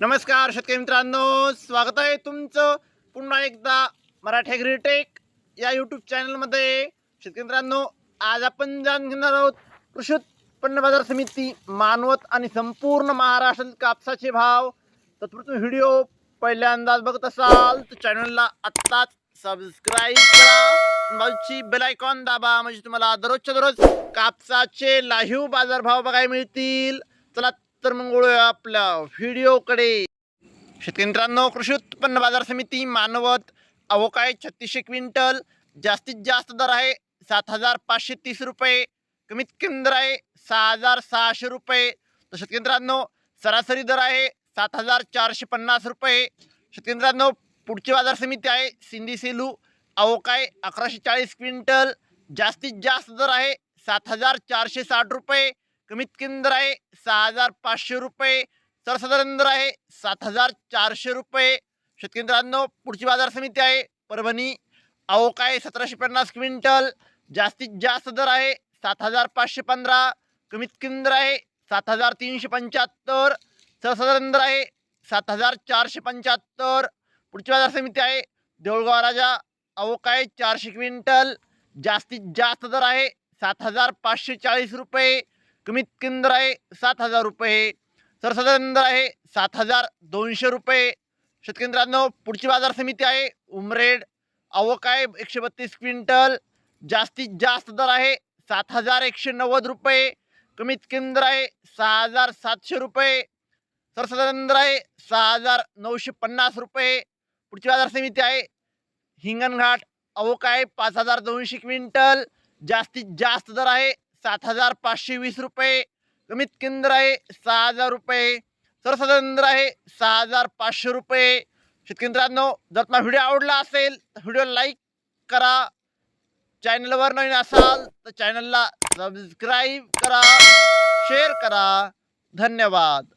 नमस्कार शेतकरी मित्रांनो स्वागत आहे तुमचं पुन्हा एकदा मराठी ॲग्रीटेक या यूट्यूब चॅनलमध्ये शेतकरी मित्रांनो आज आपण जाणून घेणार आहोत कृषी उत्पन्न बाजार समिती मानवत आणि संपूर्ण महाराष्ट्रातील कापसाचे भाव. तत्पूर्वी व्हिडिओ पहिल्यांदाच बघत असाल तर चॅनलला आत्ताच सबस्क्राईब करा. बाजूची बेलायकॉन दाबा म्हणजे तुम्हाला दररोजच्या दररोज कापसाचे लाईव्ह बाजारभाव बघायला मिळतील. चला तर मग वळूया आपल्या व्हिडिओकडे. शेतकरी मित्रांनो कृषी उत्पन्न बाजार समिती मानवत अवकाय छत्तीसशे क्विंटल जास्तीत जास्त दर आहे सात हजार पाचशे तीस रुपये कमीत कमी दर आहे सहा हजार सहाशे रुपये. तर शेतकरी मित्रांनो सरासरी दर आहे सात हजार चारशे पन्नास रुपये. शेतकरी मित्रांनो पुढची बाजार समिती आहे सिंधी सेलू. अवकाय अकराशे चाळीस क्विंटल जास्तीत जास्त दर आहे सात हजार चारशे साठ रुपये. कमीत कमी दर आहे सहा हजार पाचशे रुपये. सर्वसाधारण दर आहे सात हजार चारशे रुपये. शेतकेंद्रांनो पुढची बाजार समिती आहे परभणी. अवकाय सतराशे पन्नास क्विंटल. जास्तीत जास्त दर आहे सात हजार पाचशे पंधरा. कमीत कमी दर आहे सात हजार तीनशे पंच्याहत्तर. सर्वसाधारण दर आहे सात हजार चारशे पंच्याहत्तर. पुढची बाजार समिती आहे देऊळगाव राजा. अवकाय चारशे क्विंटल. जास्तीत जास्त दर आहे सात हजार पाचशे चाळीस रुपये. कमीत केंद्र आहे सात हजार रुपये सर्वसाधारण दर आहे सात हजार दोनशे रुपये शेतकेंद्रांनो पुढची बाजार समिती आहे उमरेड. अवकाय एकशे बत्तीस क्विंटल. जास्तीत जास्त दर आहे सात हजार एकशे नव्वद रुपये कमीत केंद्र आहे सहा हजार सातशे रुपये सर्वसाधारण दर आहे सहा हजार नऊशे पन्नास रुपये पुढची बाजार समिती आहे हिंगणघाट. अवकाय पाच हजार दोनशे क्विंटल. जास्तीत जास्त दर आहे सात हजार पाचशे वीस रुपये. कमीत केंद्र आहे सहा हजार रुपये. सर्वसाधारण आहे सहा हजार पाचशे रुपये. शेतकरी मित्रांनो जर तुम्हाला व्हिडिओ आवडला असेल तर व्हिडिओ लाईक करा. चॅनलवर नवीन असाल तर चॅनलला सबस्क्राईब करा शेअर करा. धन्यवाद.